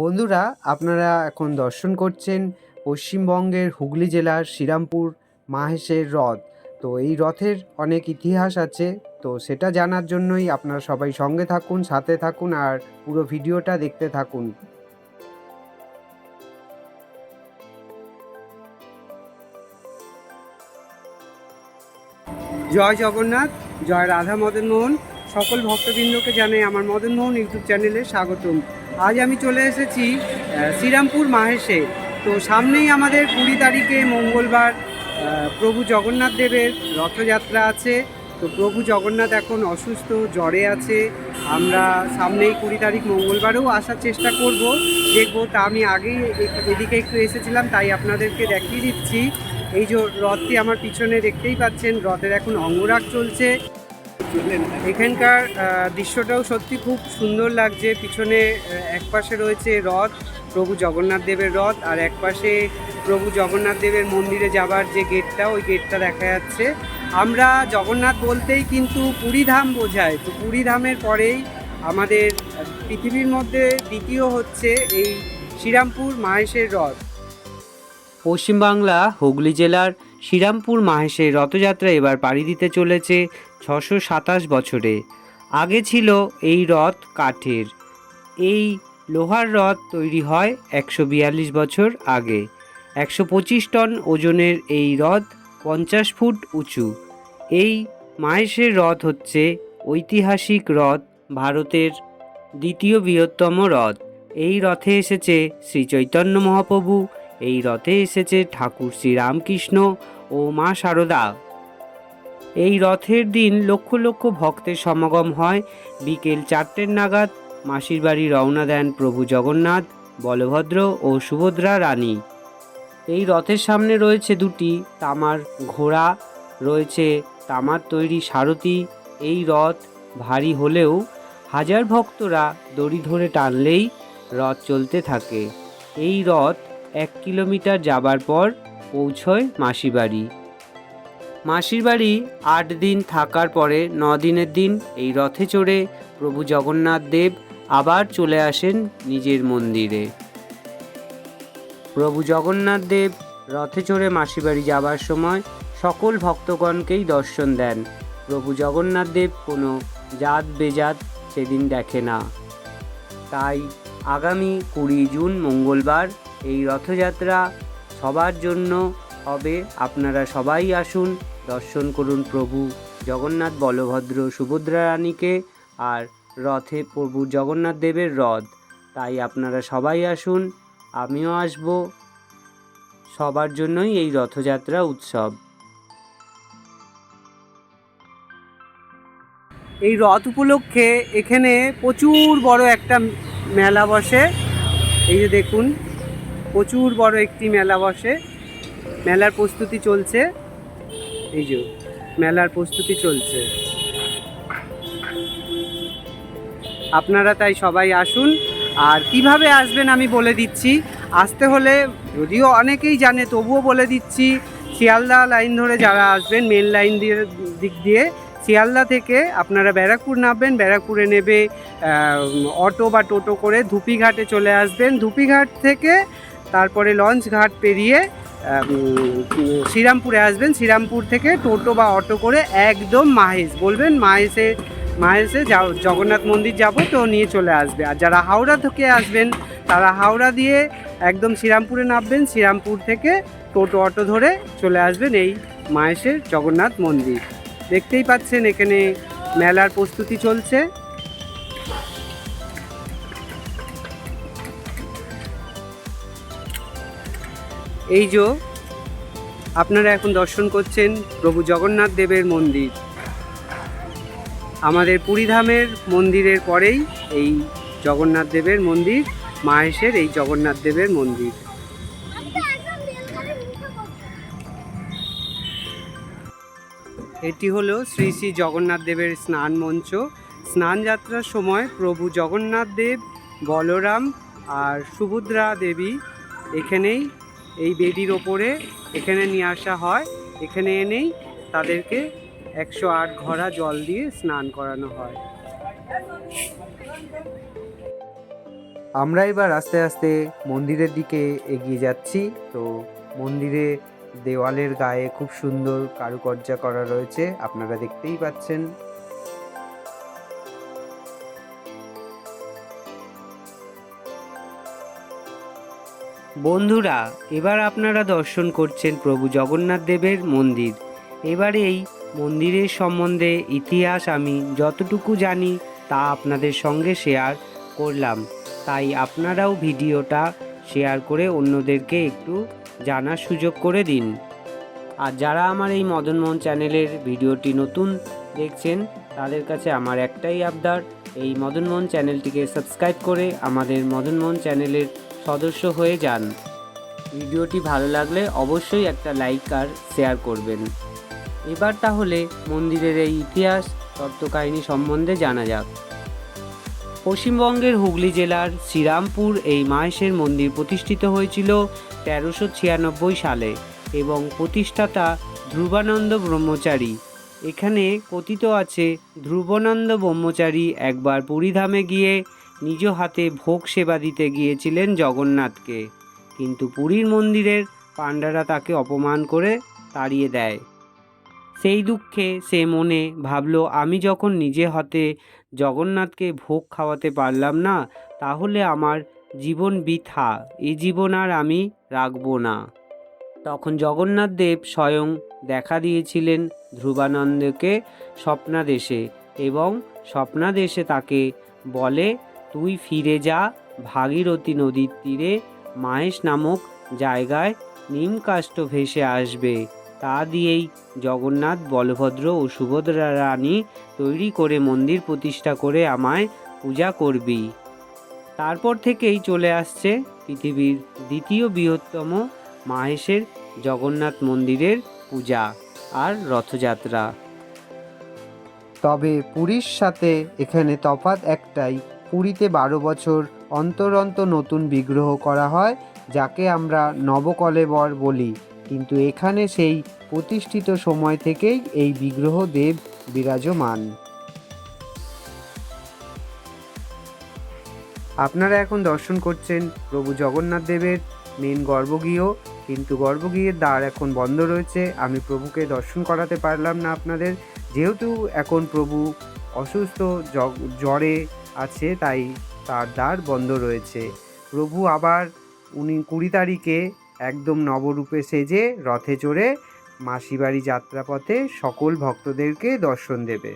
বন্ধুরা, আপনারা এখন দর্শন করছেন পশ্চিমবঙ্গের হুগলি জেলার শ্রীরামপুর মাহেশের রথ। তো এই রথের অনেক ইতিহাস আছে, তো সেটা জানার জন্যই আপনারা সবাই সঙ্গে থাকুন, সাথে থাকুন আর পুরো ভিডিওটা দেখতে থাকুন। জয় জগন্নাথ, জয় রাধা মদন মোহন সকল ভক্তবৃন্দকে জানাই আমার মদন মোহন ইউটিউব চ্যানেলে স্বাগতম। আজ আমি চলে এসেছি শ্রীরামপুর মাহেশে। তো সামনেই আমাদের কুড়ি তারিখে মঙ্গলবার প্রভু জগন্নাথ দেবের রথযাত্রা আছে। তো প্রভু জগন্নাথ এখন অসুস্থ, জ্বরে আছে। আমরা সামনেই কুড়ি তারিখ মঙ্গলবারেও আসার চেষ্টা করব। দেখব তা আমি আগেই এদিকে একটু এসেছিলাম, তাই আপনাদেরকে দেখিয়ে দিচ্ছি। এই যে রথটি আমার পিছনে দেখতেই পাচ্ছেন, রথের এখন অঙ্গরাগ চলছে। এখানকার দৃশ্যটাও সত্যি খুব সুন্দর লাগছে। পিছনে আহ, এক পাশে রয়েছে রথ প্রভু জগন্নাথ দেবের রথ আর এক পাশে প্রভু জগন্নাথ দেবের মন্দিরে যাবার যে গেটটা ওই গেটটা দেখা যাচ্ছে। আমরা জগন্নাথ বলতেই কিন্তু পুরীধাম বোঝায় তো পুরীধামের পরেই আমাদের পৃথিবীর মধ্যে দ্বিতীয় হচ্ছে এই শ্রীরামপুর মাহেশের রথ। পশ্চিমবাংলা হুগলি জেলার শ্রীরামপুর মাহেশের রথযাত্রা এবার পাড়ি দিতে চলেছে ছশো সাতাশ বছরে। আগে ছিল এই রথ কাঠের। এই লোহার রথ তৈরি হয় একশো বিয়াল্লিশ বছর আগে। একশো পঁচিশ টন ওজনের এই রথ পঞ্চাশ ফুট উঁচু। এই মাহেশের রথ হচ্ছে ঐতিহাসিক রথ ভারতের দ্বিতীয় বৃহত্তম রথ এই রথে এসেছে শ্রী চৈতন্য মহাপ্রভু, এই রথে এসেছে ঠাকুর শ্রী রামকৃষ্ণ ও মা শারদা এই রথের দিন লক্ষ লক্ষ ভক্তের সমাগম হয়। বিকেল চারটের নাগাদ মাসির বাড়ি রওনা দেন প্রভু জগন্নাথ, বলভদ্র ও সুভদ্রা রানী। এই রথের সামনে রয়েছে দুটি তামার ঘোড়া, রয়েছে তামার তৈরি সারথি। এই রথ ভারী হলেও হাজার ভক্তরা দড়ি ধরে টানলেই রথ চলতে থাকে। এই রথ এক কিলোমিটার যাবার পর পৌঁছয় মাসি বাড়ি। মাসির বাড়ি আট দিন থাকার পরে ন দিনের দিন এই রথে চড়ে প্রভু জগন্নাথ দেব আবার চলে আসেন নিজের মন্দিরে। প্রভু জগন্নাথ দেব রথে চড়ে মাসি বাড়ি যাবার সময় সকল ভক্তগণকেই দর্শন দেন। প্রভু জগন্নাথ দেব কোনো জাত বেজাত সেদিন দেখে না। তাই আগামী কুড়ি জুন মঙ্গলবার এই রথযাত্রা সবার জন্য হবে। আপনারা সবাই আসুন দর্শন করুন প্রভু জগন্নাথ বলভদ্র সুভদ্রা রানীকে আর রথে প্রভু জগন্নাথ দেবের রথ। তাই আপনারা সবাই আসুন, আমিও আসব। সবার জন্যই এই রথযাত্রা উৎসব। এই রথ উপলক্ষে এখানে প্রচুর বড় একটা মেলা বসে। এই যে দেখুন, প্রচুর বড় একটি মেলা বসে। মেলার প্রস্তুতি চলছে। এই যে, মেলার প্রস্তুতি চলছে। আপনারা তাই সবাই আসুন। আর কীভাবে আসবেন আমি বলে দিচ্ছি। আসতে হলে যদিও অনেকেই জানে, তবুও বলে দিচ্ছি, শিয়ালদা লাইন ধরে যারা আসবেন, মেন লাইন দিয়ে, দিক দিয়ে, শিয়ালদা থেকে আপনারা ব্যারাকপুর নামবেন। ব্যারাকপুরে নেবে অটো বা টোটো করে ধুপিঘাটে চলে আসবেন। ধুপিঘাট থেকে তারপরে লঞ্চ ঘাট পেরিয়ে শ্রীরামপুরে আসবেন, শ্রীরামপুর থেকে টোটো বা অটো করে একদম মাহেশ, বলবেন মাহেশে মাহেশে জগন্নাথ মন্দির যাব তো নিয়ে চলে আসবে। আর যারা হাওড়া থেকে আসবেন, তারা হাওড়া দিয়ে একদম শ্রীরামপুরে নামবেন, শ্রীরামপুর থেকে টোটো, অটো ধরে চলে আসবেন এই মাহেশের জগন্নাথ মন্দির। দেখতেই পাচ্ছেন এখানে মেলার প্রস্তুতি চলছে। এই যে আপনারা এখন দর্শন করছেন প্রভু জগন্নাথ দেবের মন্দির। আমাদের পুরীধামের মন্দিরের পরেই এই জগন্নাথ দেবের মন্দির মাহেশের এই জগন্নাথ দেবের মন্দির। এটি হলো শ্রী শ্রী জগন্নাথ দেবের স্নান মঞ্চ। স্নান যাত্রার সময় প্রভু জগন্নাথ দেব, বলরাম আর সুভদ্রা দেবী এখানেই এই বেদির ওপরে এখানে নিয়ে আসা হয়। এখানে এনেই তাদেরকে একশো আট ঘরা জল দিয়ে স্নান করানো হয়। আমরা এবার আস্তে আস্তে মন্দিরের দিকে এগিয়ে যাচ্ছি। তো মন্দিরে দেওয়ালের গায়ে খুব সুন্দর কারুকার্য করা রয়েছে। আপনারা দেখতেই পাচ্ছেন। বন্ধুরা, এবার আপনারা দর্শন করছেন প্রভু জগন্নাথ দেবের মন্দির। এবার এই মন্দিরের সম্বন্ধে ইতিহাস আমি যতটুকু জানি তা আপনাদের সঙ্গে শেয়ার করলাম। তাই আপনারাও ভিডিওটা শেয়ার করে অন্যদেরকে একটু জানার সুযোগ করে দিন। আর যারা আমার এই মদনমোহন চ্যানেলের ভিডিওটি নতুন দেখছেন, তাদের কাছে আমার একটাই আবদার, এই মদনমোহন চ্যানেলটিকে সাবস্ক্রাইব করে আমাদের মদনমোহন চ্যানেলের সদস্য হয়ে যান। ভিডিওটি ভালো লাগলে অবশ্যই একটা লাইক আর শেয়ার করবেন। এবার তাহলে মন্দিরের এই ইতিহাস, তত্ত্বকাহিনী সম্বন্ধে জানা যাক। পশ্চিমবঙ্গের হুগলি জেলার শ্রীরামপুর এই মাহেশের মন্দির প্রতিষ্ঠিত হয়েছিল তেরোশো ছিয়ানব্বই সালে এবং প্রতিষ্ঠাতা ধ্রুবানন্দ ব্রহ্মচারী। এখানে কথিত আছে, ধ্রুবানন্দ ব্রহ্মচারী একবার পুরীধামে গিয়ে নিজ হাতে ভোগ সেবা দিতে গিয়েছিলেন জগন্নাথকে। কিন্তু পুরীর মন্দিরের পাণ্ডারা তাকে অপমান করে তাড়িয়ে দেয়। সেই দুঃখে সে মনে ভাবলো, আমি যখন নিজে হাতে জগন্নাথকে ভোগ খাওয়াতে পারলাম না, তাহলে আমার জীবন বৃথা এই জীবন আর আমি রাখব না। তখন জগন্নাথ দেব স্বয়ং দেখা দিয়েছিলেন ধ্রুবানন্দকে স্বপ্নাদেশে এবং স্বপ্নাদেশে তাকে বলে তুই ফিরে যা ভাগীরথী নদীর তীরে। মাহেশ নামক জায়গায় নিমকাষ্ট ভেসে আসবে। তা দিয়েই জগন্নাথ, বলভদ্র ও সুভদ্রা রানী তৈরি করে মন্দির প্রতিষ্ঠা করে আমায় পূজা করবি। তারপর থেকেই চলে আসছে পৃথিবীর দ্বিতীয় বৃহত্তম মাহেশের জগন্নাথ মন্দিরের পূজা আর রথযাত্রা। তবে পুরীর সাথে এখানে তফাৎ একটাই পুরীতে বারো বছর অন্তর অন্তর নতুন বিগ্রহ করা হয়, যাকে আমরা নবকলেবর বলি। কিন্তু এখানে সেই প্রতিষ্ঠিত সময় থেকেই এই বিগ্রহ দেব বিরাজমান। আপনারা এখন দর্শন করছেন প্রভু জগন্নাথ দেবের মেন গর্ভগৃহ, কিন্তু গর্ভগৃহের দ্বার এখন বন্ধ রয়েছে। আমি প্রভুকে দর্শন করাতে পারলাম না আপনাদের। যেহেতু এখন প্রভু অসুস্থ জ্বরে আছে, তাই তার দ্বার বন্ধ রয়েছে। প্রভু আবার উনি কুড়ি তারিখে একদম নবরূপে সেজে রথে চড়ে মাসিবাড়ি যাত্রাপথে সকল ভক্তদেরকে দর্শন দেবে।